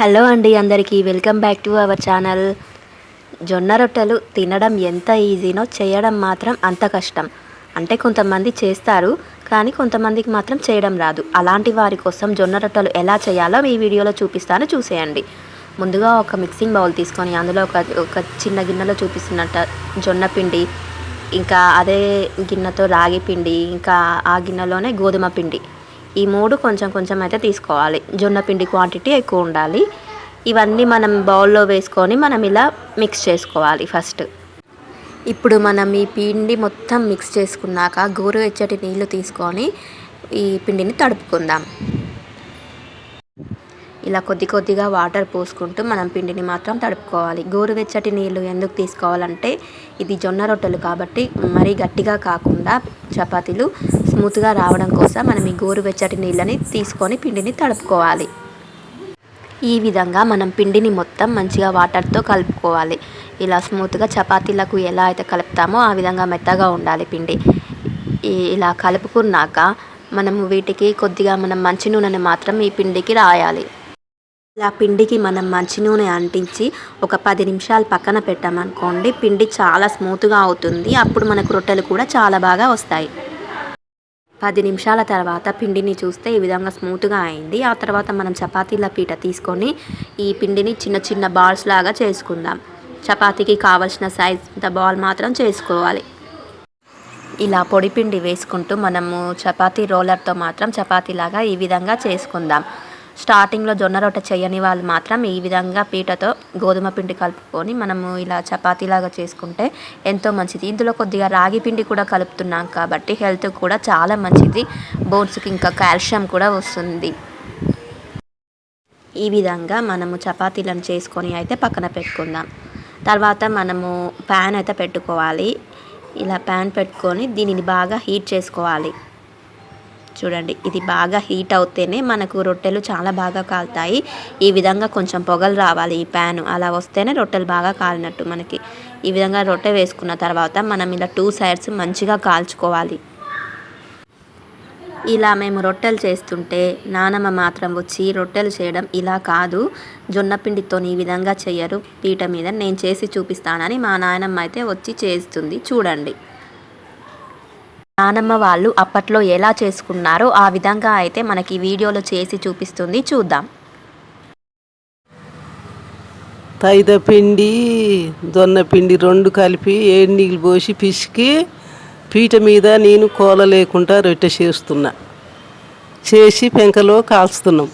Hello అండి అందరికీ welcome back to our channel. జొన్న రొట్టెలు తినడం ఎంత ఈజీనో చేయడం మాత్రం అంత కష్టం. అంటే కొంతమంది చేస్తారు కానీ కొంతమందికి మాత్రం చేయడం రాదు. అలాంటి వారి కోసం జొన్న రొట్టెలు ఎలా చేయాలో ఈ వీడియోలో చూపిస్తాను చూసేయండి. ముందుగా ఒక మిక్సింగ్ బౌల్ తీసుకొని అందులో ఒక ఒక చిన్న గిన్నెలో చూపిస్తున్నట్టు జొన్న పిండి ఇంకా అదే గిన్నెతో రాగి పిండి ఇంకా ఆ గిన్నెలోనే గోధుమ పిండి. ఈ మూడు కొంచెం కొంచెం అయితే తీసుకోవాలి. జొన్న పిండి క్వాంటిటీ ఎక్కువ ఉండాలి. ఇవన్నీ మనం బౌల్లో వేసుకొని మనం ఇలా మిక్స్ చేసుకోవాలి ఫస్ట్ ఇప్పుడు మనం ఈ పిండి మొత్తం మిక్స్ చేసుకున్నాక గోరువెచ్చటి నీళ్ళు తీసుకొని ఈ పిండిని తడుపుకుందాం. ఇలా కొద్ది కొద్దిగా వాటర్ పోసుకుంటూ మనం పిండిని మాత్రం తడుపుకోవాలి. గోరువెచ్చటి నీళ్ళు ఎందుకు తీసుకోవాలంటే ఇది జొన్న రొట్టెలు కాబట్టి మరీ గట్టిగా కాకుండా చపాతీలు స్మూత్గా రావడం కోసం మనం ఈ గోరువెచ్చటి నీళ్ళని తీసుకొని పిండిని తడుపుకోవాలి. ఈ విధంగా మనం పిండిని మొత్తం మంచిగా వాటర్తో కలుపుకోవాలి. ఇలా స్మూత్గా చపాతీలకు ఎలా అయితే కలుపుతామో ఆ విధంగా మెత్తగా ఉండాలి పిండి. ఇలా కలుపుకున్నాక మనము వీటికి కొద్దిగా మనం మంచి నూనెని మాత్రం ఈ పిండికి రాయాలి. ఇలా పిండికి మనం మంచి నూనె అంటించి ఒక పది నిమిషాలు పక్కన పెట్టామనుకోండి పిండి చాలా స్మూత్గా అవుతుంది. అప్పుడు మనకు రొట్టెలు కూడా చాలా బాగా వస్తాయి. పది నిమిషాల తర్వాత పిండిని చూస్తే ఈ విధంగా స్మూత్గా అయింది. ఆ తర్వాత మనం చపాతీల పీట తీసుకొని ఈ పిండిని చిన్న చిన్న బాల్స్ లాగా చేసుకుందాం. చపాతీకి కావలసిన సైజ్ బాల్ మాత్రం చేసుకోవాలి. ఇలా పొడి పిండి వేసుకుంటూ మనము చపాతీ రోలర్తో మాత్రం చపాతీలాగా ఈ విధంగా చేసుకుందాం. స్టార్టింగ్లో జొన్న రొట్టె చేయని వాళ్ళు మాత్రం ఈ విధంగా పీటతో గోధుమ పిండి కలుపుకొని మనము ఇలా చపాతీలాగా చేసుకుంటే ఎంతో మంచిది. ఇందులో కొద్దిగా రాగి పిండి కూడా కలుపుతున్నాం కాబట్టి హెల్త్ కూడా చాలా మంచిది. బోన్స్కి ఇంకా కాల్షియం కూడా వస్తుంది. ఈ విధంగా మనము చపాతీలను చేసుకొని అయితే పక్కన పెట్టుకుందాం. తర్వాత మనము ప్యాన్ అయితే పెట్టుకోవాలి. ఇలా ప్యాన్ పెట్టుకొని దీనిని బాగా హీట్ చేసుకోవాలి. చూడండి ఇది బాగా హీట్ అవుతేనే మనకు రొట్టెలు చాలా బాగా కాలుతాయి. ఈ విధంగా కొంచెం పొగలు రావాలి ఈ ప్యాన్ అలా వస్తేనే రొట్టెలు బాగా కాలినట్టు మనకి. ఈ విధంగా రొట్టె వేసుకున్న తర్వాత మనం ఇలా టూ సైడ్స్ మంచిగా కాల్చుకోవాలి. ఇలా మేము రొట్టెలు చేస్తుంటే నానమ్మ మాత్రం వచ్చి రొట్టెలు చేయడం ఇలా కాదు. జొన్నపిండితో ఈ విధంగా చేయరు. పీట మీద నేను చేసి చూపిస్తానని మా నాయనమ్మ అయితే వచ్చి చేస్తుంది. చూడండి. నానమ్మ వాళ్ళు అప్పట్లో ఎలా చేసుకున్నారో ఆ విధంగా అయితే మనకి వీడియోలో చేసి చూపిస్తుంది. చూద్దాం. తైద పిండి జొన్న పిండి రెండు కలిపి ఏడు నీళ్ళు పోసి పిసికి పీట మీద నేను కోల లేకుండా రొట్టె చేస్తున్నా. చేసి పెంకలో కాల్చుతున్నాం.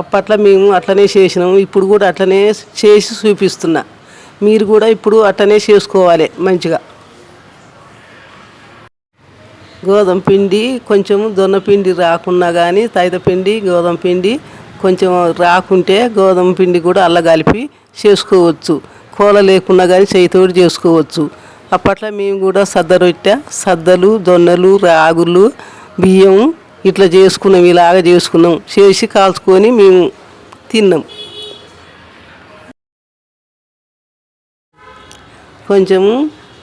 అప్పట్లో మేము అట్లనే చేసినాము. ఇప్పుడు కూడా అట్లనే చేసి చూపిస్తున్నా. మీరు కూడా ఇప్పుడు అట్లనే చేసుకోవాలి మంచిగా. గోధుమ పిండి కొంచెం దొన్న పిండి రాకున్నా కానీ తైద పిండి గోధుమ పిండి కొంచెం రాకుంటే గోధుమ పిండి కూడా అల్ల కలిపి చేసుకోవచ్చు. కోల లేకున్నా కానీ చేతితోటి చేసుకోవచ్చు. అప్పట్లో మేము కూడా సద్ద రొట్టె సద్దలు దొన్నలు రాగులు బియ్యం ఇట్లా చేసుకున్నాం ఇలాగ చేసుకున్నాం. చేసి కాల్చుకొని మేము తిన్నాం. కొంచెము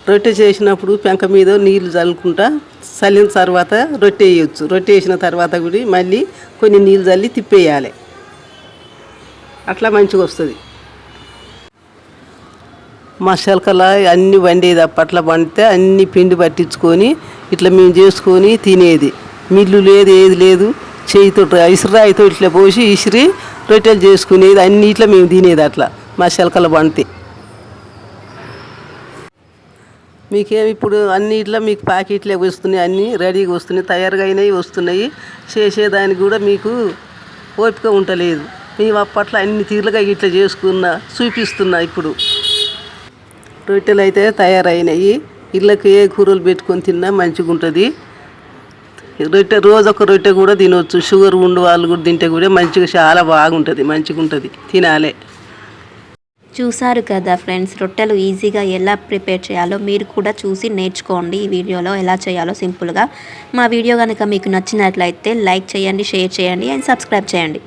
రొట్టె చేసినప్పుడు పెంక మీద నీళ్ళు చల్లుకుంటా చల్లిన తర్వాత రొట్టె వేయచ్చు. రొట్టె వేసిన తర్వాత కూడా మళ్ళీ కొన్ని నీళ్ళు చల్లి తిప్పేయాలి. అట్లా మంచిగా వస్తుంది. మసాలకల అన్ని వండేది అప్పట్లో వండితే అన్ని పిండి పట్టించుకొని ఇట్లా మేము చేసుకొని తినేది. మిల్లు లేదు ఏది లేదు. చేయితో ఇసురాయితో ఇట్లా పోసి ఇసిరి రొట్టెలు చేసుకునేది అన్ని ఇట్లా మేము తినేది అట్లా. మసాలకల వండితే. మీకేమి ఇప్పుడు అన్ని ఇట్లా మీకు ప్యాకెట్లే వస్తున్నాయి అన్నీ రెడీగా వస్తున్నాయి తయారుగా అయినవి వస్తున్నాయి. చేసేదానికి కూడా మీకు ఓపిక ఉండలేదు. మేము అప్పట్లో అన్ని తీరులుగా ఇట్లా చేసుకున్నా చూపిస్తున్నా ఇప్పుడు. రొట్టెలు అయితే తయారైనాయి. ఇళ్ళకి ఏ కూరలు పెట్టుకొని తిన్నా మంచిగా ఉంటుంది రొట్టె రోజు ఒక రొట్టె కూడా తినవచ్చు షుగర్ ఉండే వాళ్ళు కూడా తింటే కూడా మంచిగా చాలా బాగుంటుంది మంచిగా ఉంటుంది తినాలే. చూసారు కదా ఫ్రెండ్స్ రొట్టెలు ఈజీగా ఎలా ప్రిపేర్ చేయాలో మీరు కూడా చూసి నేర్చుకోండి ఈ వీడియోలో ఎలా చేయాలో సింపుల్గా. మా వీడియో కనుక మీకు నచ్చినట్లయితే లైక్ చేయండి షేర్ చేయండి అండ్ సబ్స్క్రైబ్ చేయండి.